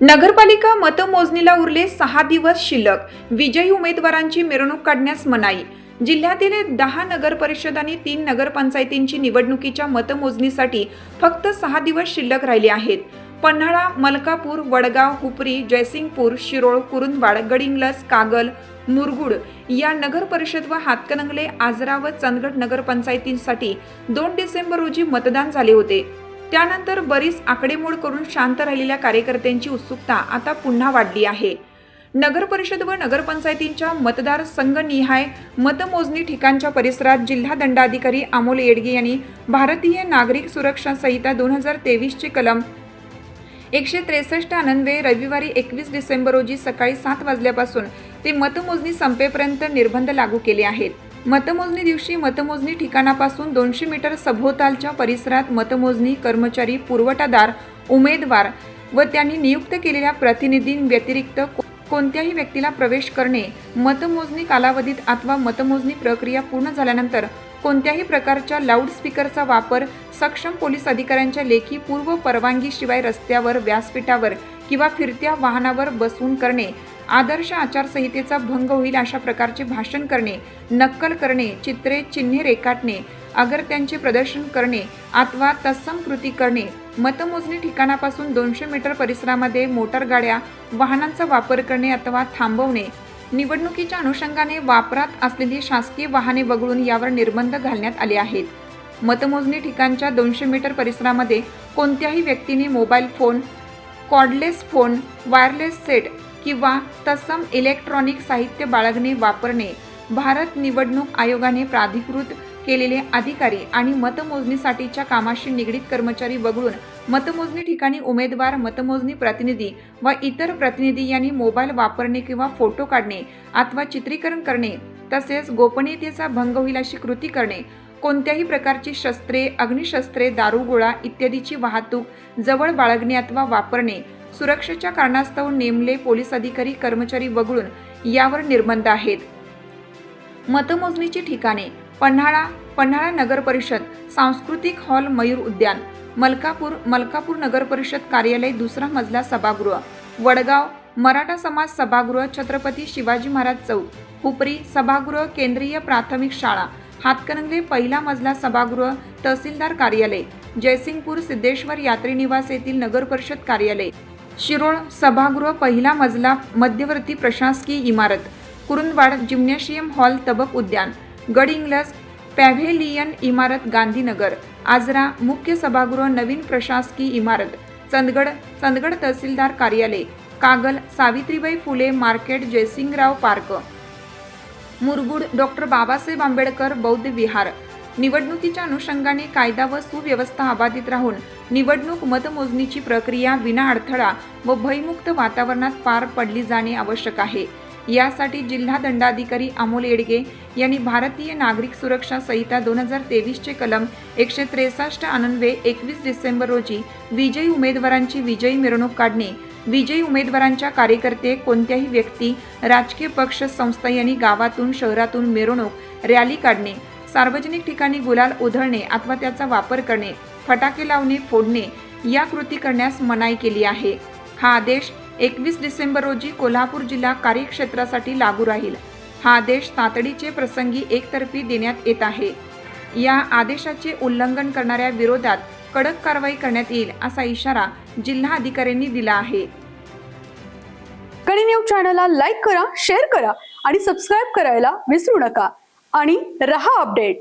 नगरपालिका मतमोजणीला उरले सहा दिवस शिल्लक. विजयी उमेदवारांची मिरवणूक काढण्यास मनाई. जिल्ह्यातील दहा नगर परिषद आणि तीन नगरपंचायतींची निवडणुकीच्या मतमोजणीसाठी फक्त सहा दिवस शिल्लक राहिले आहेत. पन्हाळा मलकापूर वडगाव हुपरी जयसिंगपूर शिरोळ कुरुंदवाड गडिंगलस कागल मुरगुड या नगर परिषद व हातकणंगले आजरा व चंदगड नगरपंचायतींसाठी दोन डिसेंबर रोजी मतदान झाले होते. त्यानंतर बरीच आकडेमोड करून शांत राहिलेल्या कार्यकर्त्यांची उत्सुकता आता पुन्हा वाढली आहे. नगर परिषद व नगरपंचायतींच्या मतदार संघनिहाय मतमोजणी ठिकाणच्या परिसरात जिल्हा दंडाधिकारी अमोल येडगे यांनी भारतीय नागरिक सुरक्षा संहिता दोन हजार तेवीसचे कलम एकशे त्रेसष्ट अन्वये रविवारी एकवीस डिसेंबर रोजी सकाळी सात वाजल्यापासून ते मतमोजणी संपेपर्यंत निर्बंध लागू केले आहेत. मतमोजणी दिवशी मतमोजणी ठिकाणापासून दोनशे मीटर सभोवतालच्या परिसरात मतमोजणी कर्मचारी पुरवठादार उमेदवार व त्यांनी नियुक्त केलेल्या प्रतिनिधींव्यतिरिक्त को- कोणत्याही व्यक्तीला प्रवेश करणे मतमोजणी कालावधीत अथवा मतमोजणी प्रक्रिया पूर्ण झाल्यानंतर कोणत्याही प्रकारच्या लाऊडस्पीकरचा वापर सक्षम पोलीस अधिकाऱ्यांच्या लेखी पूर्व परवानगीशिवाय रस्त्यावर व्यासपीठावर किंवा फिरत्या वाहनावर बसून करणे आदर्श आचारसंहितेचा भंग होईल अशा प्रकारचे भाषण करणे नक्कल करणे चित्रे चिन्हे रेखाटणे अगरत्यांचे प्रदर्शन करणे अथवा तत्सम कृती करणे मतमोजणी ठिकाणापासून दोनशे मीटर परिसरामध्ये मोटार गाड्या वाहनांचा वापर करणे अथवा थांबवणे निवडणुकीच्या अनुषंगाने वापरात असलेली शासकीय वाहने वगळून यावर निर्बंध घालण्यात आले आहेत. मतमोजणी ठिकाणच्या दोनशे मीटर परिसरामध्ये कोणत्याही व्यक्तीने mobile phone cordless phone wireless set किंवा तत्सम इलेक्ट्रॉनिक साहित्य बाळगणे वापरणे भारत निवडणूक आयोगाने प्राधिकृत केलेले अधिकारी आणि मतमोजणीसाठीच्या कामाशी निगडीत कर्मचारी वगळून मतमोजणी ठिकाणी उमेदवार मतमोजणी प्रतिनिधी व इतर प्रतिनिधी यांनी मोबाईल वापरणे किंवा फोटो काढणे अथवा चित्रीकरण करणे तसेच गोपनीयतेचा भंग होईल अशी कृती करणे कोणत्याही प्रकारची शस्त्रे अग्निशस्त्रे दारुगोळा इत्यादीची वाहतूक जवळ बाळगणे अथवा वापरणे सुरक्षेच्या कारणास्तव नेमले पोलीस अधिकारी कर्मचारी वगळून यावर निर्बंध आहेत. मतमोजणीची ठिकाणे पन्हाळा पन्हाळा नगर परिषद सांस्कृतिक हॉल मयूर उद्यान मलकापूर मलकापूर नगर परिषद कार्यालय दुसरा मजला सभागृह वडगाव मराठा समाज सभागृह छत्रपती शिवाजी महाराज चौक हुपरी सभागृह केंद्रीय प्राथमिक शाळा हातकणंगले पहिला मजला सभागृह तहसीलदार कार्यालय जयसिंगपूर सिद्धेश्वर यात्री निवास येथील नगर परिषद कार्यालय शिरोळ सभागृह पहिला मजला मध्यवर्ती प्रशासकीय इमारत कुरुंदवाड जिम्नॅशियम हॉल तबक उद्यान गड इंग्लज पॅव्हेलियन इमारत गांधीनगर आजरा मुख्य सभागृह नवीन प्रशासकीय इमारत चंदगड चंदगड तहसीलदार कार्यालय Kagal Savitribai Phule market Jaysingrao park. Murgud doctor Babasaheb Ambedkar बौद्ध विहार निवडणुकीच्या अनुषंगाने कायदा व सुव्यवस्था अबाधित राहून निवडणूक मतमोजणीची प्रक्रिया विना अडथळा व भयमुक्त वातावरणात पार पडली जाणे आवश्यक आहे. यासाठी जिल्हा दंडाधिकारी अमोल येडगे यांनी भारतीय नागरिक सुरक्षा संहिता दोन हजार तेवीसचे कलम एकशे त्रेसष्ट अन्वये एकवीस डिसेंबर रोजी विजयी उमेदवारांची विजयी मिरवणूक काढणे विजयी उमेदवारांच्या कार्यकर्ते कोणत्याही व्यक्ती राजकीय पक्ष संस्था यांनी गावातून शहरातून मिरवणूक रॅली काढणे सार्वजनिक ठिकाणी गुलाल उधळणे अथवा त्याचा वापर करणे फटाके लावणे फोडणे या कृती करण्यास मनाई केली आहे. हा आदेश एकवीस डिसेंबर रोजी कोल्हापूर जिल्हा कार्यक्षेत्रासाठी लागू राहील. हा आदेश तातडीचे प्रसंगी एकतर्फी देण्यात येत आहे. या आदेशाचे उल्लंघन करणाऱ्या विरोधात कडक कारवाई करण्यात येईल असा इशारा जिल्हा अधिकाऱ्यांनी दिला आहे. कणी न्यूज चॅनलला लाईक करा शेअर करा आणि सबस्क्राईब करायला विसरू नका. आणि रहा अपडेट.